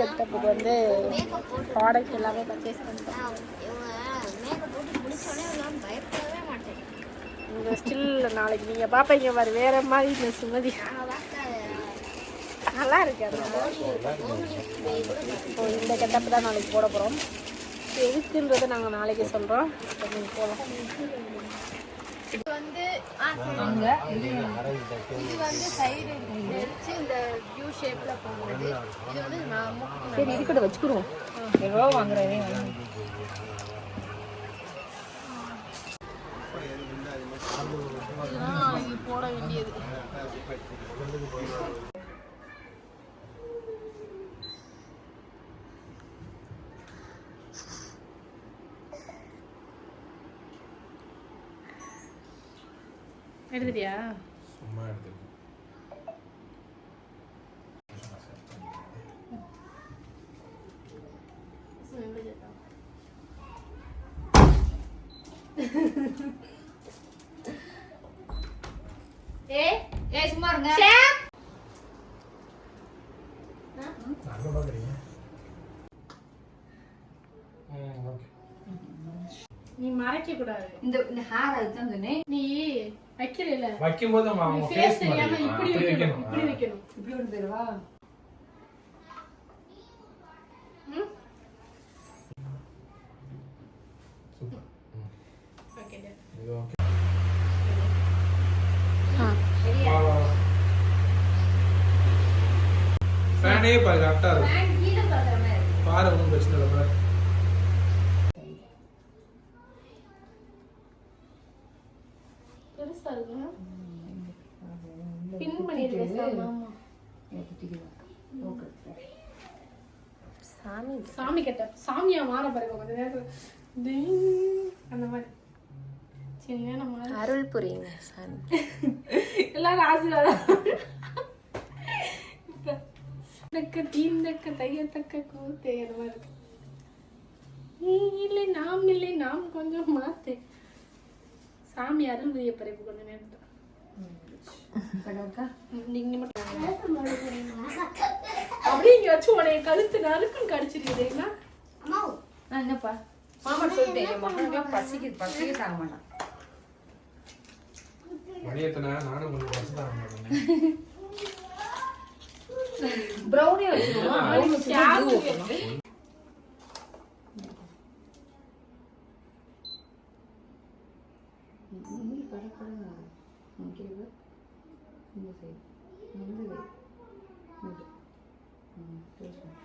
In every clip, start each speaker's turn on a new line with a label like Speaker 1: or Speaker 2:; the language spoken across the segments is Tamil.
Speaker 1: மேக்கப் வந்து ப்ராடக்ட் எல்லாமே பர்ச்சேஸ் பண்ணிட்டோம். இந்த ஸ்டில் நாளைக்கு நீங்கள் பார்ப்பீங்க பாரு வேற மாதிரி இந்த சுமதி. நல்லா இருக்கு அது. இப்போ இந்த கெட்டப்பு தான் நாளைக்கு போட போகிறோம் எதுக்குன்றதை நாங்கள் நாளைக்கு சொல்கிறோம் போகலாம் இது வந்து சைடு இந்த வியூ ஷேப்பில் போகுது இது வந்து நான் மூக்கு
Speaker 2: சரி இருக்கட்டும் வச்சுக்கிறோம் எவ்வளோ
Speaker 1: நாளைக்கு போட வேண்டியது. எடுத்துட்டியா
Speaker 3: சும்மா எடுத்து
Speaker 2: ஏ ஏ சும்மா இருங்க
Speaker 3: அங்கே பார்க்குறீங்க ம் ஓகே
Speaker 1: கூடாது
Speaker 2: இந்த இந்த ஹேர் அதுதான் சொன்னேன்.
Speaker 1: நீ வைக்கிறீல
Speaker 3: வைக்கும்போது அவங்க அவங்க
Speaker 1: ஃபேஸ்
Speaker 3: ஃபேஸ்
Speaker 1: தெரியாம இப்படி வைக்கணும் இப்படி வைக்கணும்.
Speaker 2: இப்படி தருவா
Speaker 3: ஃபேனே பாரு இருக்கும்.
Speaker 2: இருக்கு.
Speaker 3: பாரு ஒன்றும் பிரச்சனை இல்லை பாரு
Speaker 1: பெருசா இருக்கு பின் பண்ணிட்டு ஆமா
Speaker 2: ஓகே
Speaker 4: சாமி
Speaker 1: கட்ட சாமியா மாற பாருங்க கொஞ்ச நேரத்துல. அந்த மாதிரி. சரி வேணாம் மாறு.
Speaker 4: அருள் புரியுங்க சாமி.
Speaker 1: எல்லாரும் ஆசீர்வாதம். தக்க தீந்தக்க தையத்தக்க கூத்தே அந்த மாதிரி இருக்கு. நீ இல்லை நாம் இல்லை நாம் கொஞ்சம் மாத்து. சாமி அருள் புரிய பறைப்பு கொஞ்ச நேரத்துல அப்படியே இங்க வச்சு உனைய கழுத்து நறுக்குன்னு கடிச்சிருக்கு தெரியுமா
Speaker 4: அம்மா.
Speaker 2: நான் என்னப்பா? மாமா சொல்லிட்டேன் என் மகனுக்குலாம் பசிக்குது பசிக்க தாங்க மாட்டான்.
Speaker 3: நானும் கொஞ்சம் பசு
Speaker 2: ப்ரௌனி வச்சுருவோம்
Speaker 1: இருக்கு.
Speaker 2: நீ படப்பட ஓகேவா இந்த சைடு இந்த இது ம் பேசுவோம்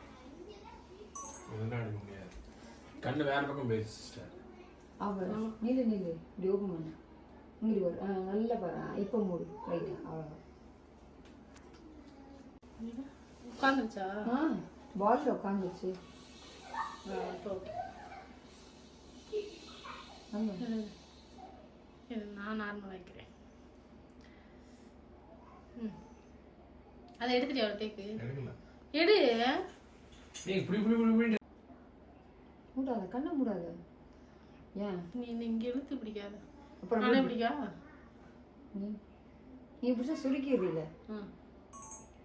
Speaker 3: இதெல்லாம் எடுக்க முடியாது கண்ணு வேற பக்கம் போயிடுச்சு சிஸ்டர்
Speaker 2: அவ நீல நீல இப்படி ஓப்பன் பண்ணு. இங்கிட்டு வரும் ஆ நல்லா பாரு. இப்போ மூடு. ரைட்டா அவ்வளோதான்
Speaker 1: உட்காந்துருச்சா?
Speaker 2: ஆ பால்ல உட்காந்துச்சு
Speaker 1: நான் நார்மல் வைக்கிறேன். ம். அதை எடுத்துட்டியா ஒரு டேக்கு
Speaker 3: எடுக்கல.
Speaker 1: எடு.
Speaker 3: நீ இப்படி இப்படி இப்படி இப்படி
Speaker 2: மூடாத கண்ணை மூடாத. ஏன்?
Speaker 1: நீ நீ இங்க இழுத்து பிடிக்காத.
Speaker 2: அப்புறம்
Speaker 1: நானே பிடிக்கா
Speaker 2: நீ நீ இல்லை?
Speaker 1: ம்.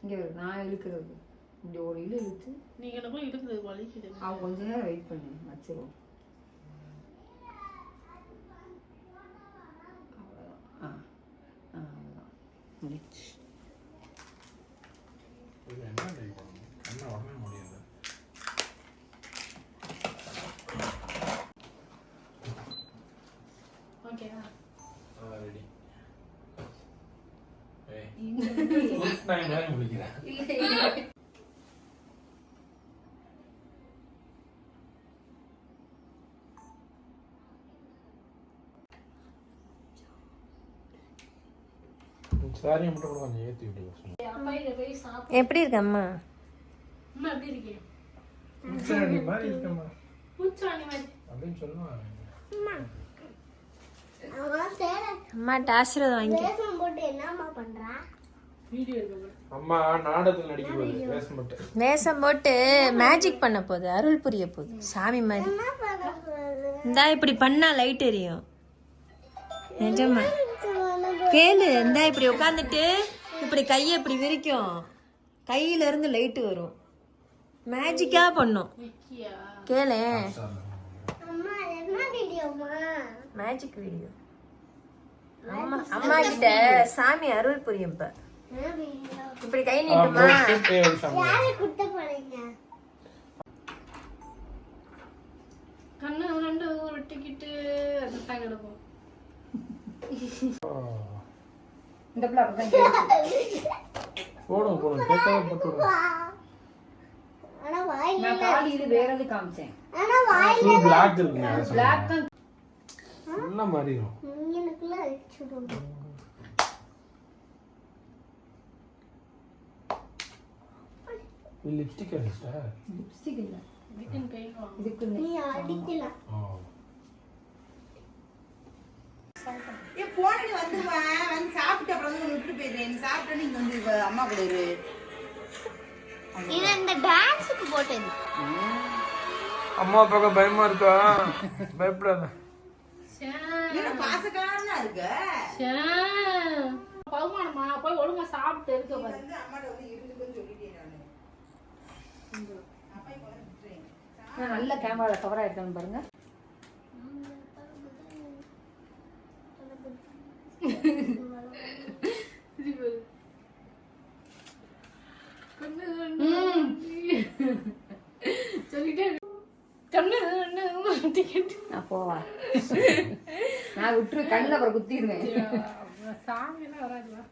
Speaker 2: இங்கே நான் இழுக்கிறது. இப்படி ஒரு இழு இழுத்து.
Speaker 1: நீங்க எனக்குள்ள இழுக்குது வலிக்குது
Speaker 2: அவன் கொஞ்ச நேரம் வெயிட் பண்ணு வச்சிருவோம். அவ்வளோதான் ஆ ஆ அவ்வளோதான் முடிச்சு
Speaker 3: இது என்ன ட்ரை பண்ணணும் கண்ணை உடனே முடியாது
Speaker 1: ஓகேவா
Speaker 3: ரெடி என்ன முடிக்கிறேன் சாரியை மட்டும் கூட கொஞ்சம் ஏற்றி விடுங்க
Speaker 4: எப்படி இருக்கு அம்மா?
Speaker 1: அம்மா எப்படி
Speaker 3: சாரி மாதிரி இருக்கம்மா.
Speaker 1: பூச்சாணி மாதிரி.
Speaker 3: அப்படின்னு சொல்லுவாங்க.
Speaker 4: சேர அம்மாட்ட ஆசீர்வாதம் வாங்கி போட்டு என்னம்மா பண்றா?
Speaker 3: அம்மா நாடகத்தில் நடிக்க போகுது. பேச மாட்டேன்
Speaker 4: வேஷம் போட்டு மேஜிக் பண்ண போகுது அருள் புரிய போகுது. சாமி மாதிரி. இந்தா இப்படி பண்ணா லைட் எரியும். நிஜமா. கேளு இந்தா இப்படி உட்காந்துட்டு இப்படி கையை இப்படி விரிக்கும். கையில இருந்து லைட்டு வரும். மேஜிக்கா பண்ணும்.
Speaker 5: வீடியோமா
Speaker 4: மேஜிக் வீடியோ அம்மா? அம்மா கிட்ட சாமி அருள் புரியும் இப்ப. இப்படி கை நீட்டுமா?
Speaker 5: யாரு குட்ட போறீங்க?
Speaker 1: கண்ணு ரெண்டு உருட்டிக்கிட்டு
Speaker 2: இந்த பிள்ளை அப்படிதான்.
Speaker 3: போடும் போடும் கேட்காம போட்டு விடுங்க.
Speaker 5: ஆனா வாய்
Speaker 2: நான் காலி இது வேற எது காமிச்சேன்.
Speaker 5: ஆனா
Speaker 3: பிளாக்
Speaker 2: பிளாக். தான்
Speaker 3: ஃபுல்லா மாறிடும் இது லிப்ஸ்டிக் அடிச்சிட்டா
Speaker 2: லிப்ஸ்டிக் இல்ல.
Speaker 1: இதுக்குன்னு பெயிண்ட் வாங்க
Speaker 2: இதுக்கு
Speaker 5: நீ அடிக்கலாம்
Speaker 3: ஓ
Speaker 6: ஏ போன நீ வந்துருவேன் வந்து சாப்பிட்டு அப்புறம் வந்து விட்டு போயிடுறேன் நீ சாப்பிட்டு நீங்க வந்து அம்மா கூட இரு.
Speaker 5: இது இந்த டான்ஸுக்கு போட்டது.
Speaker 3: அம்மா பார்க்க பயமா இருக்கா? பயப்படாத.
Speaker 6: என்ன பாசக்காரனா இருக்க?
Speaker 1: பகுமானமா போய் ஒழுங்கா சாப்பிட்டு இருக்க பாரு.
Speaker 2: நல்ல கேமராவில் கவர்
Speaker 1: கண்ணு மாட்டிக்கிட்டு.
Speaker 2: நான் போவா. நான் விட்டுரு கண்ணில் அப்புறம் குத்திடுவேன்.
Speaker 1: சாமியெல்லாம் வராதுவா?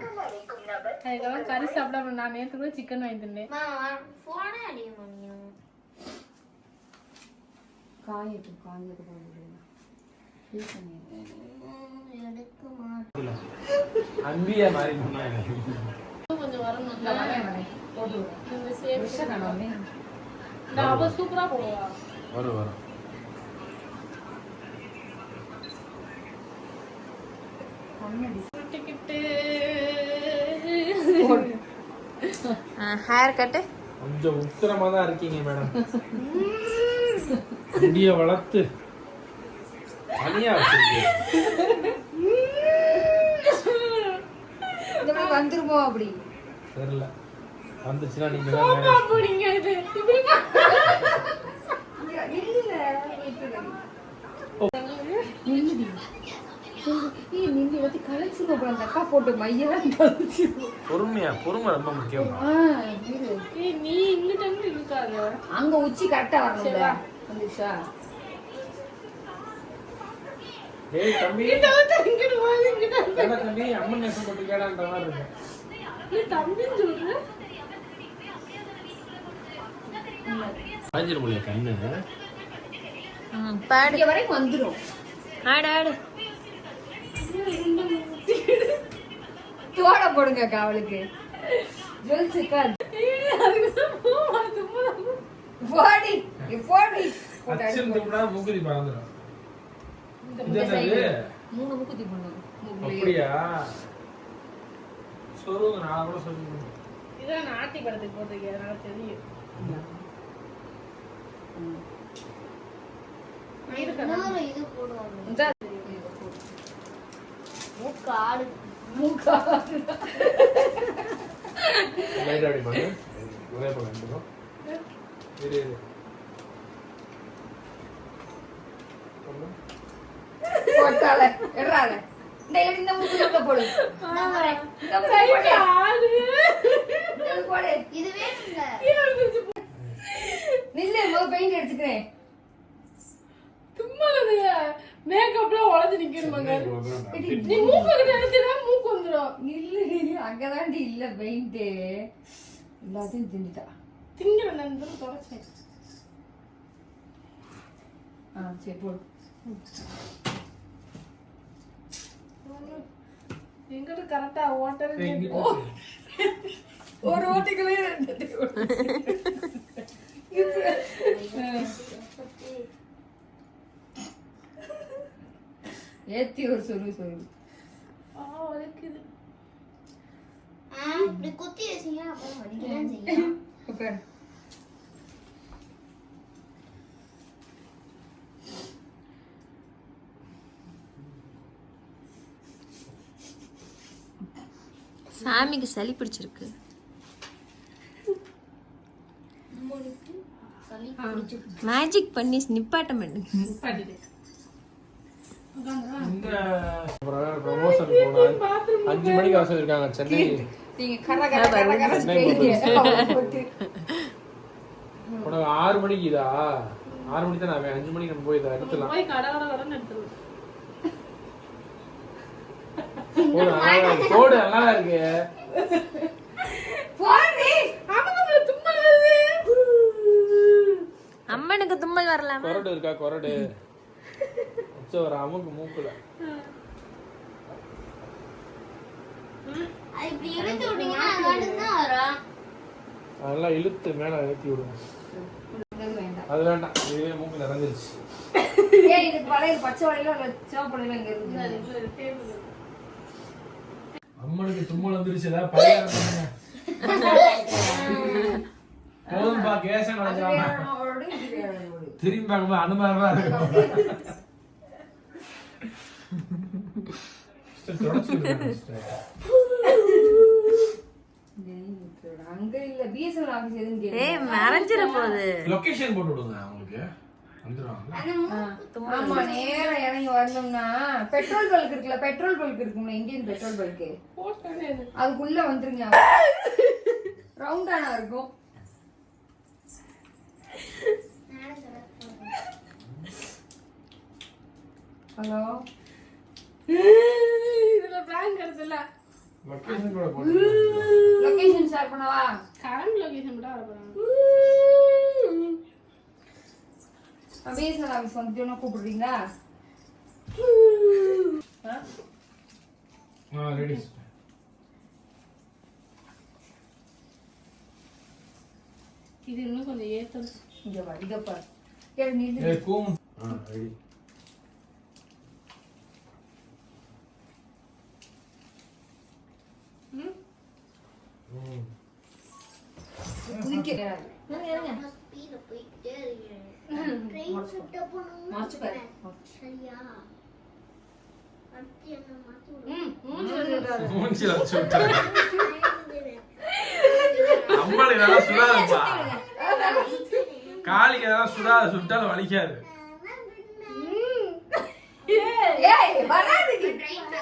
Speaker 1: அதுக்கெல்லாம் கறி சாப்பிடாம நான் நேற்று கூட சிக்கன் வாங்கி
Speaker 5: மாட்டேங்க
Speaker 2: காயட்டு காயட்டு
Speaker 3: அன்பியா போனா எனக்கு
Speaker 1: கொஞ்சம் வரணும். நான் அவ சூப்பரா
Speaker 3: வரும் வரும்.
Speaker 4: ஹேர் கட்டு
Speaker 3: கொஞ்சம் உத்திரமா தான் இருக்கீங்க மேடம் முடிய வளர்த்து தனியா வச்சிருக்கீங்க.
Speaker 2: வந்துருமோ அப்படி?
Speaker 3: தெரியல. வந்துச்சுன்னா நீங்க தான்
Speaker 2: நின்று வந்து கழிச்சிருவோம் அப்புறம் அந்த அக்கா போட்டு மையெல்லாம்
Speaker 3: பொறுமையா பொறுமை ரொம்ப முக்கியம்
Speaker 1: நீ இங்கிட்ட இருக்காத
Speaker 2: அங்க உச்சி கரெக்டா வரணும்ல. வந்துச்சா?
Speaker 3: டேய் தம்பி.
Speaker 1: இங்கிட்ட வந்து இங்கிட்டு வா, இங்கிட்ட வந்து.
Speaker 3: என்ன தம்பி அம்மன் நேசம் போட்டு கேடான்ற மாதிரி இருக்கு.
Speaker 1: நீ தம்பின்னு சொல்ற
Speaker 3: காஞ்சிரும் முடியா கண்ணு.
Speaker 4: பாடு.
Speaker 2: வரைக்கும் வந்துரும்.
Speaker 4: ஆடு ஆடு.
Speaker 2: தோட போடுங்க அக்கா அவளுக்கு. போடி போடி.
Speaker 3: பறந்துடும்
Speaker 2: மூணு முக்குத்தி.
Speaker 3: அப்படியா? சொல்லுங்க நான் கூட சொல்லுங்க
Speaker 1: இதான் நாட்டி படத்துக்கு போட்டிருக்கேன். அதனால தெரியும்.
Speaker 5: இன்னொரு இது போடுவாங்க.
Speaker 2: இந்த
Speaker 5: மூக்கு ஆடு
Speaker 2: மூக்கா
Speaker 3: லைட் பண்ணு. ஒரே இரு. இரு.
Speaker 2: போட்டால இந்த இல்லாட்டி இந்த மூக்கு இந்த போடு. இந்த போடு.
Speaker 1: ஆடு.
Speaker 2: இந்த போடு.
Speaker 5: இதுவே இல்ல
Speaker 2: நில்லு பெயிண்ட் அடிச்சுக்கிறேன்
Speaker 1: சும்மா இல்லையா? மேக்கப்லாம் உடைஞ்சு நிக்கணுமாங்க? நீ மூக்கு கிட்ட மூக்கு வந்துடும்
Speaker 2: நில்லு நில்லு அங்கதாண்டி இல்ல பெயிண்ட் எல்லாத்தையும் திண்டிட்டா
Speaker 1: திங்கிற நண்பர் தொடச்சேன்.
Speaker 2: ஆ சரி போடு.
Speaker 1: எங்கிட்ட கரெக்டா
Speaker 3: வச்சு.
Speaker 2: ஒரு ஓட்டிக்கவே ரெண்டு. ஏத்தி ஒரு சொல்லு சொல்லு
Speaker 1: ஆ வலிக்குது.
Speaker 5: ஆ, இப்படி குத்தி வச்சீங்க அப்புறம் வலிக்கதான் செய்யும்.
Speaker 2: உட்காரு.
Speaker 4: சாமிக்கு சளி பிடிச்சிருக்கு. மேஜிக் பண்ணி நிப்பாட்டம் பண்ணு
Speaker 3: ப்ரமோஷன் போனா அஞ்சு மணிக்கு வர இருக்காங்க சென்னை
Speaker 2: நீங்க
Speaker 3: உனக்கு ஆறு மணிக்கு இதா ஆறு மணிக்கு தான் நான் அஞ்சு மணிக்கு நம்ம போய் இதை எடுத்துலாம்
Speaker 1: போய் கடை
Speaker 3: போடு நல்லா இருக்கு போடு நல்லா இருக்கு
Speaker 1: ஆமாங்க
Speaker 4: அம்மனுக்கு தும்மல் வரலாமா
Speaker 3: கொரடு இருக்கா கொரடு வச்சு ஒரு அமுக்கு மூக்குல.
Speaker 5: அது இப்படி இழுத்து
Speaker 3: மேல ஏற்றி விடுங்க. அது வேண்டாம். இதுவே மூக்கு நிறைஞ்சிருச்சு
Speaker 2: ஏய் பச்சை வளையல இல்ல சிவப்பு வளையல இங்க இருக்கு?
Speaker 3: அம்மனுக்கு தும்மல் வந்துருச்சு ஏதாவது பரிகாரம் பண்ணுங்க போதும்பா கேசம்
Speaker 2: ஒரு.
Speaker 3: திரும்பி பார்க்கும்போது தொடச்சிட்டு
Speaker 2: அங்க இல்ல பிஎஸ்என்எல் ஆபீஸ் எதுன்னு கேட்டு
Speaker 4: ஏய் மறைஞ்சிட போகுது
Speaker 3: லொகேஷன் போட்டு விடுங்க அவங்களுக்கு. வந்துடுவாங்க
Speaker 2: ஆமா நேரா இறங்கி வரணும்னா பெட்ரோல் பல்க் இருக்குல்ல பெட்ரோல் பல்க் இருக்கும்ல இந்தியன் பெட்ரோல் பல்க். அதுக்குள்ள வந்துருங்க. ரவுண்டானா இருக்கும். ஹலோ.
Speaker 1: இதுல பிராங்க் எடுத்துல
Speaker 3: லொகேஷன் கூட
Speaker 2: ஷேர் பண்ணவா?
Speaker 1: கரண்ட் லொகேஷன் மட்டும் வர போறாங்க.
Speaker 2: பிஎஸ்என்எல் ஆபீஸ் வந்துட்டோம்னா கூப்பிடுறீங்களா?
Speaker 3: ஆ? ரெடி
Speaker 1: இது இன்னும் கொஞ்சம் ஏத்தணும்.
Speaker 2: இங்க வா இங்க பாரு. கேளு நீ
Speaker 3: ஏ கூம். ஆ ரெடி ம்
Speaker 2: குதிக்க
Speaker 5: ஸ்பீட்ல போயிட்டே இருக்கேன் ட்ரெயின் சுட்ட போகணும்
Speaker 2: மறைச்சு பாரு
Speaker 5: சரியா அடுத்து என்ன மாத்தி விடு
Speaker 1: ம் மூஞ்சில சொல்றாரு
Speaker 3: மூஞ்சில வச்சு விட்டாங்க அம்மாளுக்கு இதெல்லாம் சுடாதுப்பா காளிக்கு இதெல்லாம் சுடாது சுட்டாலும் வலிக்காது
Speaker 2: ஏய் வராது
Speaker 5: ட்ரெயின்